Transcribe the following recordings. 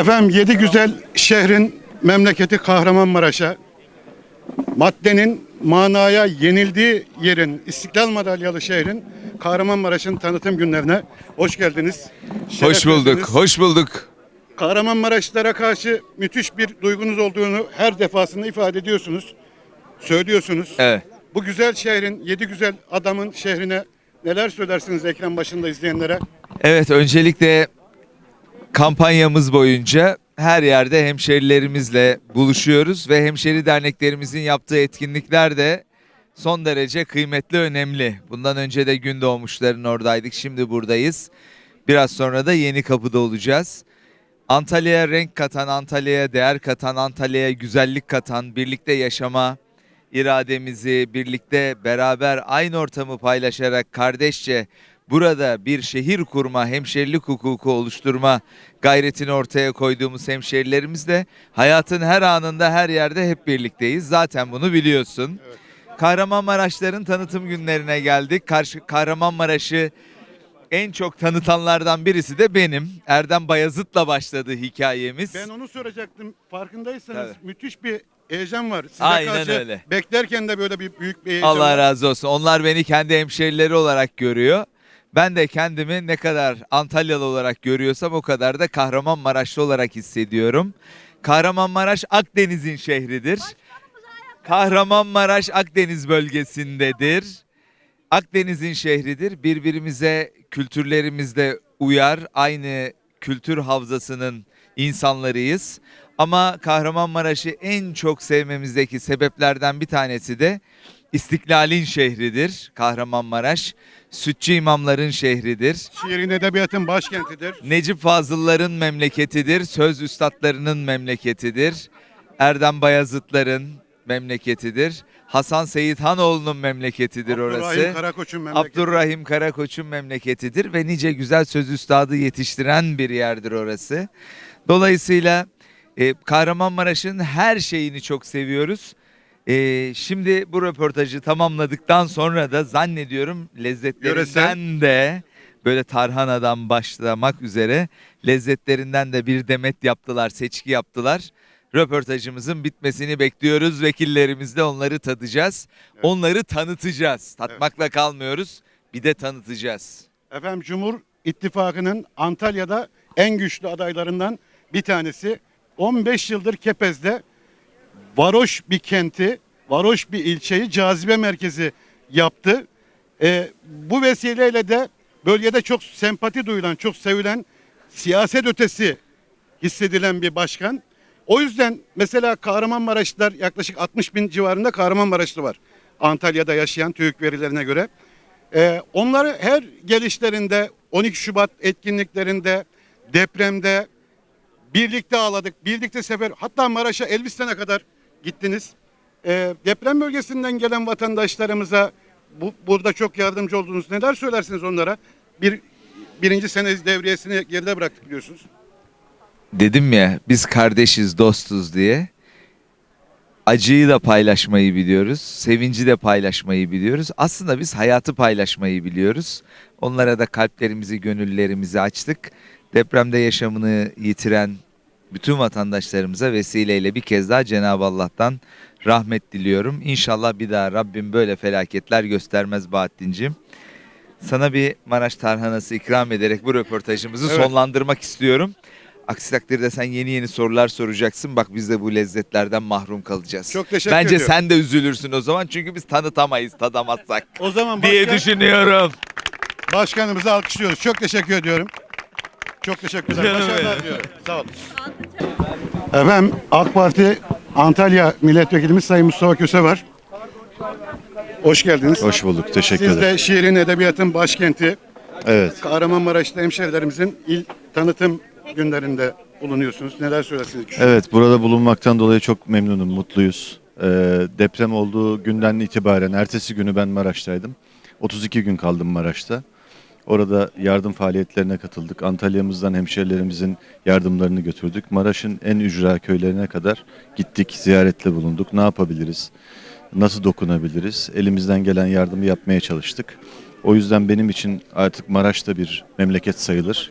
Efendim yedi güzel şehrin memleketi Kahramanmaraş'a maddenin manaya yenildiği yerin İstiklal Madalyalı şehrin Kahramanmaraş'ın tanıtım günlerine hoş geldiniz. Şeref Hoş bulduk, verdiniz. hoş bulduk. Kahramanmaraşlılara karşı müthiş bir duygunuz olduğunu her defasında ifade ediyorsunuz. Söylüyorsunuz. Evet. Bu güzel şehrin, yedi güzel adamın şehrine neler söylersiniz ekran başında izleyenlere? Evet, öncelikle kampanyamız boyunca her yerde hemşerilerimizle buluşuyoruz ve hemşeri derneklerimizin yaptığı etkinlikler de son derece kıymetli, önemli. Bundan önce de gün doğmuşların oradaydık, şimdi buradayız. Biraz sonra da yeni kapıda olacağız. Antalya'ya renk katan, Antalya'ya değer katan, Antalya'ya güzellik katan, birlikte yaşama irademizi, birlikte beraber aynı ortamı paylaşarak kardeşçe burada bir şehir kurma, hemşerilik hukuku oluşturma gayretini ortaya koyduğumuz hemşerilerimizle hayatın her anında her yerde hep birlikteyiz. Zaten bunu biliyorsun. Kahramanmaraşların tanıtım günlerine geldik. Karşı Kahramanmaraş'ı en çok tanıtanlardan birisi de benim. Erdem Bayazıt'la başladı hikayemiz. Ben onu soracaktım. Farkındaysanız Tabii. müthiş bir heyecan var. Size Aynen karşı öyle. Beklerken de böyle bir büyük bir heyecan Allah var. razı olsun. Onlar beni kendi hemşerileri olarak görüyor. Ben de kendimi ne kadar Antalyalı olarak görüyorsam o kadar da Kahramanmaraşlı olarak hissediyorum. Kahramanmaraş Akdeniz'in şehridir. Kahramanmaraş Akdeniz bölgesindedir. Akdeniz'in şehridir. Birbirimize kültürlerimizde uyar. Aynı kültür havzasının insanlarıyız. Ama Kahramanmaraş'ı en çok sevmemizdeki sebeplerden bir tanesi de İstiklal'in şehridir Kahramanmaraş. Sütçü imamların şehridir. Şiirin edebiyatın başkentidir. Necip Fazılların memleketidir. Söz üstadlarının memleketidir. Erdem Bayazıtların memleketidir. Hasan Seyit Hanoğlu'nun memleketidir orası. Abdurrahim Karakoç'un memleketi. Abdurrahim Karakoç'un memleketidir ve nice güzel söz üstadı yetiştiren bir yerdir orası. Dolayısıyla e, Kahramanmaraş'ın her şeyini çok seviyoruz. E, şimdi bu röportajı tamamladıktan sonra da zannediyorum lezzetlerinden de böyle tarhanadan başlamak üzere lezzetlerinden de bir demet yaptılar, seçki yaptılar. Röportajımızın bitmesini bekliyoruz. Vekillerimizle onları tadacağız. Onları tanıtacağız. Tatmakla kalmıyoruz. Bir de tanıtacağız. Efendim Cumhur İttifakı'nın Antalya'da en güçlü adaylarından bir tanesi. 15 yıldır Kepez'de varoş bir kenti, varoş bir ilçeyi cazibe merkezi yaptı. Ee, bu vesileyle de bölgede çok sempati duyulan, çok sevilen, siyaset ötesi hissedilen bir başkan. O yüzden mesela Kahramanmaraşlılar yaklaşık 60 bin civarında Kahramanmaraşlı var. Antalya'da yaşayan TÜİK verilerine göre. Ee, onları her gelişlerinde 12 Şubat etkinliklerinde depremde birlikte ağladık. Birlikte sefer hatta Maraş'a Elbistan'a kadar gittiniz. Ee, deprem bölgesinden gelen vatandaşlarımıza bu, burada çok yardımcı oldunuz. Neler söylersiniz onlara? Bir birinci sene devriyesini geride bıraktık biliyorsunuz. Dedim ya biz kardeşiz, dostuz diye. Acıyı da paylaşmayı biliyoruz, sevinci de paylaşmayı biliyoruz. Aslında biz hayatı paylaşmayı biliyoruz. Onlara da kalplerimizi, gönüllerimizi açtık. Depremde yaşamını yitiren bütün vatandaşlarımıza vesileyle bir kez daha Cenab-ı Allah'tan rahmet diliyorum. İnşallah bir daha Rabbim böyle felaketler göstermez Bahattin'cim. Sana bir Maraş tarhanası ikram ederek bu röportajımızı Evet. sonlandırmak istiyorum. Aksi takdirde sen yeni yeni sorular soracaksın. Bak biz de bu lezzetlerden mahrum kalacağız. Çok teşekkür Bence ediyorum. sen de üzülürsün o zaman çünkü biz tanıtamayız tadamazsak O zaman diye başkan- düşünüyorum. başkanımızı alkışlıyoruz. Çok teşekkür ediyorum. Çok teşekkürler. Başarılar diliyorum. Sağ olun. Efendim AK Parti Antalya Milletvekilimiz Sayın Mustafa Köse var. Hoş geldiniz. Hoş bulduk. Teşekkür Siz ederim. de şiirin edebiyatın başkenti Evet. Kahramanmaraş'ta hemşehrilerimizin il tanıtım günlerinde bulunuyorsunuz. Neler söylersiniz? Evet, burada bulunmaktan dolayı çok memnunum, mutluyuz. Ee, deprem olduğu günden itibaren ertesi günü ben Maraş'taydım. 32 gün kaldım Maraş'ta. Orada yardım faaliyetlerine katıldık. Antalya'mızdan hemşehrilerimizin yardımlarını götürdük. Maraş'ın en ücra köylerine kadar gittik, ziyaretle bulunduk. Ne yapabiliriz? Nasıl dokunabiliriz? Elimizden gelen yardımı yapmaya çalıştık. O yüzden benim için artık Maraş da bir memleket sayılır.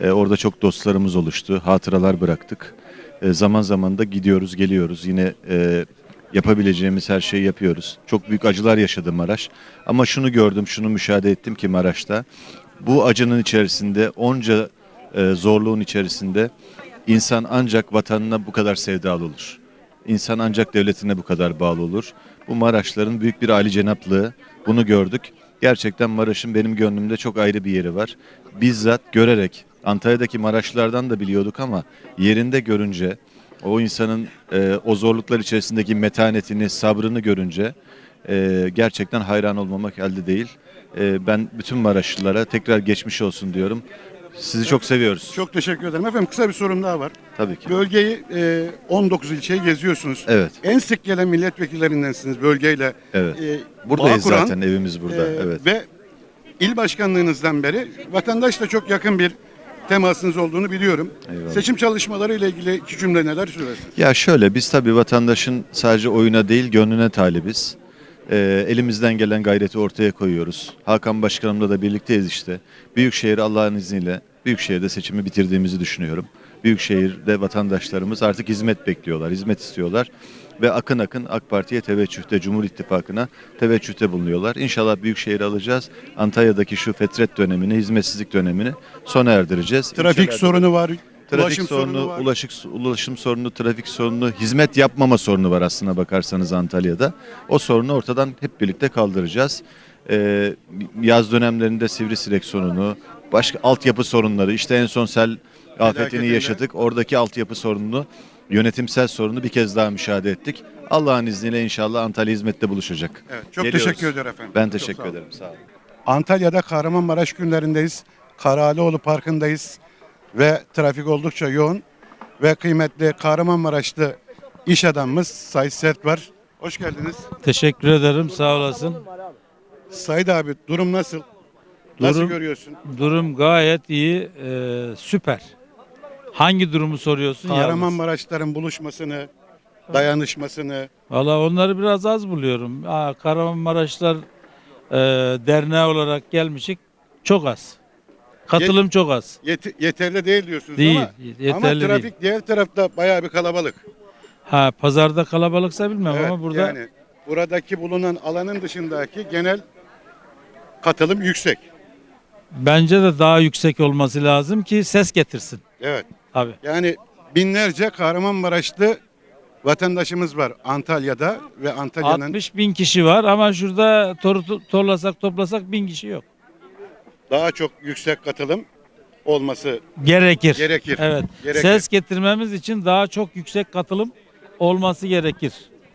E, orada çok dostlarımız oluştu. Hatıralar bıraktık. E, zaman zaman da gidiyoruz, geliyoruz. Yine e, yapabileceğimiz her şeyi yapıyoruz. Çok büyük acılar yaşadı Maraş. Ama şunu gördüm, şunu müşahede ettim ki Maraş'ta bu acının içerisinde, onca e, zorluğun içerisinde insan ancak vatanına bu kadar sevdalı olur. İnsan ancak devletine bu kadar bağlı olur. Bu Maraşların büyük bir âli cenaplığı. Bunu gördük. Gerçekten Maraş'ın benim gönlümde çok ayrı bir yeri var. Bizzat görerek, Antalya'daki Maraşlılardan da biliyorduk ama yerinde görünce, o insanın e, o zorluklar içerisindeki metanetini, sabrını görünce e, gerçekten hayran olmamak elde değil. E, ben bütün Maraşlılara tekrar geçmiş olsun diyorum. Sizi çok seviyoruz. Çok teşekkür ederim. Efendim kısa bir sorum daha var. Tabii ki. Bölgeyi e, 19 ilçeyi geziyorsunuz. Evet, En sık gelen milletvekillerindensiniz bölgeyle. evet. E, Buradayız kuran, zaten, evimiz burada. e, Evet. Ve il başkanlığınızdan beri vatandaşla çok yakın bir temasınız olduğunu biliyorum. Eyvallah. Seçim çalışmaları ile ilgili iki cümle neler söylersiniz? Ya şöyle biz tabii vatandaşın sadece oyuna değil gönlüne talibiz. Ee, elimizden gelen gayreti ortaya koyuyoruz. Hakan Başkanımla da birlikteyiz işte. Büyükşehir Allah'ın izniyle Büyükşehir'de seçimi bitirdiğimizi düşünüyorum. Büyükşehir'de vatandaşlarımız artık hizmet bekliyorlar, hizmet istiyorlar. Ve akın akın AK Parti'ye teveccühte, Cumhur İttifakı'na teveccühte bulunuyorlar. İnşallah Büyükşehir'i alacağız. Antalya'daki şu fetret dönemini, hizmetsizlik dönemini sona erdireceğiz. Trafik İlçelerde- sorunu var, Trafik ulaşım sorunu, sorunu var. ulaşık, ulaşım sorunu, trafik sorunu, hizmet yapmama sorunu var aslına bakarsanız Antalya'da. O sorunu ortadan hep birlikte kaldıracağız. Ee, yaz dönemlerinde sivrisinek sorunu, başka altyapı sorunları, işte en son sel afetini yaşadık. Oradaki altyapı sorununu, yönetimsel sorunu bir kez daha müşahede ettik. Allah'ın izniyle inşallah Antalya hizmette buluşacak. Evet, çok Geliyoruz. teşekkür ederim efendim. Ben Çok teşekkür sağ olun. ederim. Sağ olun. Antalya'da Kahramanmaraş günlerindeyiz. Karalıoğlu Parkı'ndayız ve trafik oldukça yoğun ve kıymetli Kahramanmaraşlı iş adamımız Sayın Sert var. Hoş geldiniz. Teşekkür ederim sağ olasın. Said abi durum nasıl? Nasıl Durum- görüyorsun? Durum gayet iyi, e, süper. Hangi durumu soruyorsun? yalnız? Kahramanmaraşların buluşmasını, dayanışmasını, Valla onları biraz az buluyorum. Aa, Kahramanmaraşlar e, derneği olarak gelmişik çok az. Katılım çok az. yet- yeterli değil diyorsunuz Değil, ama, yeterli ama trafik değil. diğer tarafta bayağı bir kalabalık. Ha pazarda kalabalıksa bilmem Evet, ama burada yani buradaki bulunan alanın dışındaki genel katılım yüksek. bence de daha yüksek olması lazım ki ses getirsin. Evet. Abi. Yani binlerce Kahramanmaraşlı vatandaşımız var Antalya'da ve Antalya'nın 60 bin kişi var ama şurada tor- torlasak toplasak bin kişi yok. daha çok yüksek katılım olması Gerekir. Gerekir. Evet. Gerekir. Ses getirmemiz için daha çok yüksek katılım olması gerekir.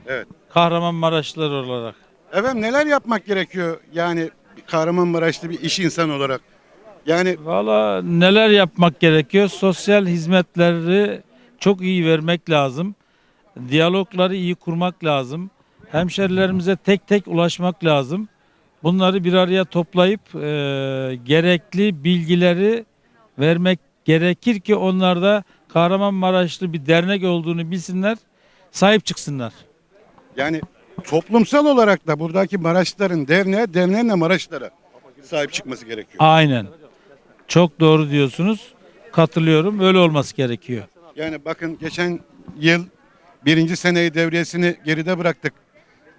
Evet. Kahramanmaraşlılar olarak. Efendim neler yapmak gerekiyor yani Kahramanmaraşlı bir iş insanı olarak? Yani Valla neler yapmak gerekiyor? Sosyal hizmetleri çok iyi vermek lazım. Diyalogları iyi kurmak lazım. Hemşerilerimize tek tek ulaşmak lazım. Bunları bir araya toplayıp e, gerekli bilgileri vermek gerekir ki onlar da Kahramanmaraşlı bir dernek olduğunu bilsinler, sahip çıksınlar. yani toplumsal olarak da buradaki Maraşların derneğe, derneğin de Maraşlara sahip çıkması gerekiyor. Aynen. Çok doğru diyorsunuz. Katılıyorum. Öyle olması gerekiyor. Yani bakın geçen yıl birinci seneyi devriyesini geride bıraktık.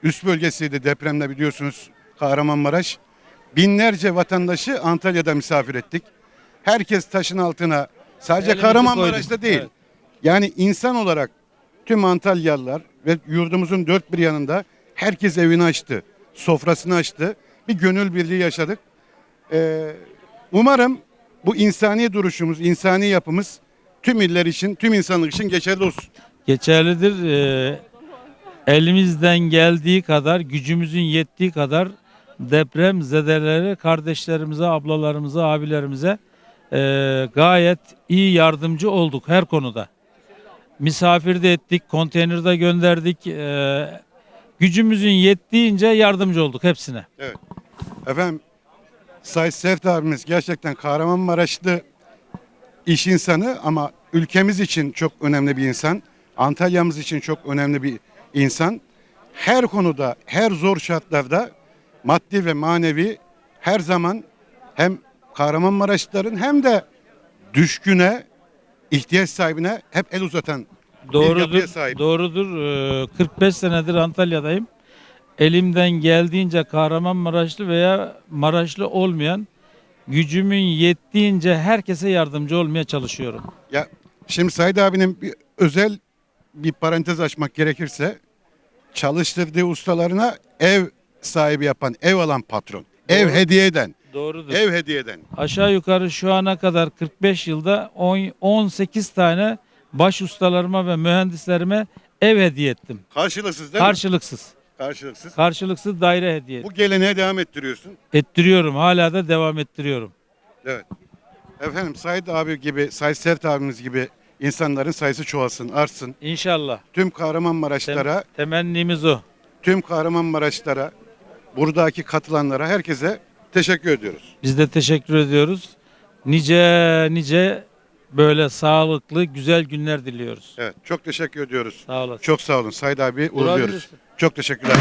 Üst bölgesiydi depremde biliyorsunuz Kahramanmaraş. Binlerce vatandaşı Antalya'da misafir ettik. Herkes taşın altına sadece Elimizi Kahramanmaraş'ta koyduk. değil. Evet. Yani insan olarak tüm Antalyalılar ve yurdumuzun dört bir yanında herkes evini açtı. Sofrasını açtı. Bir gönül birliği yaşadık. Ee, umarım bu insani duruşumuz, insani yapımız tüm iller için, tüm insanlık için geçerli olsun. geçerlidir. Ee, elimizden geldiği kadar, gücümüzün yettiği kadar deprem zedeleri kardeşlerimize, ablalarımıza, abilerimize e, gayet iyi yardımcı olduk her konuda. Misafir de ettik, konteynerde gönderdik. E, gücümüzün yettiğince yardımcı olduk hepsine. Efendim, Sayın Sert abimiz gerçekten Kahramanmaraşlı iş insanı ama ülkemiz için çok önemli bir insan. Antalya'mız için çok önemli bir insan. Her konuda, her zor şartlarda maddi ve manevi her zaman hem Kahramanmaraşlıların hem de düşküne, ihtiyaç sahibine hep el uzatan Doğrudur. sahip. Doğrudur. Ee, 45 senedir Antalya'dayım. Elimden geldiğince Kahramanmaraşlı veya Maraşlı olmayan gücümün yettiğince herkese yardımcı olmaya çalışıyorum. Ya şimdi Said abinin bir özel bir parantez açmak gerekirse çalıştırdığı ustalarına ev sahibi yapan, ev alan patron. Ev Doğru. hediye eden, Doğrudur. ev hediye eden. Aşağı yukarı şu ana kadar 45 yılda on- 18 tane baş ustalarıma ve mühendislerime ev hediye ettim. Karşılıksız değil mi? Karşılıksız. Karşılıksız. Karşılıksız daire hediye ettim. Bu geleneğe devam ettiriyorsun. ettiriyorum. Hala da devam ettiriyorum. Evet. Efendim Said abi gibi, Said Sert abimiz gibi insanların sayısı çoğalsın, artsın. İnşallah. Tüm Tem- Kahramanmaraşlara, temennimiz o. tüm Kahramanmaraşlara, buradaki katılanlara, herkese teşekkür ediyoruz. Biz de teşekkür ediyoruz. Nice nice böyle sağlıklı güzel günler diliyoruz. Evet, çok teşekkür ediyoruz. Sağ olasın. Çok sağ olun Said abi uğurluyoruz. Durabilirsin. Çok teşekkürler.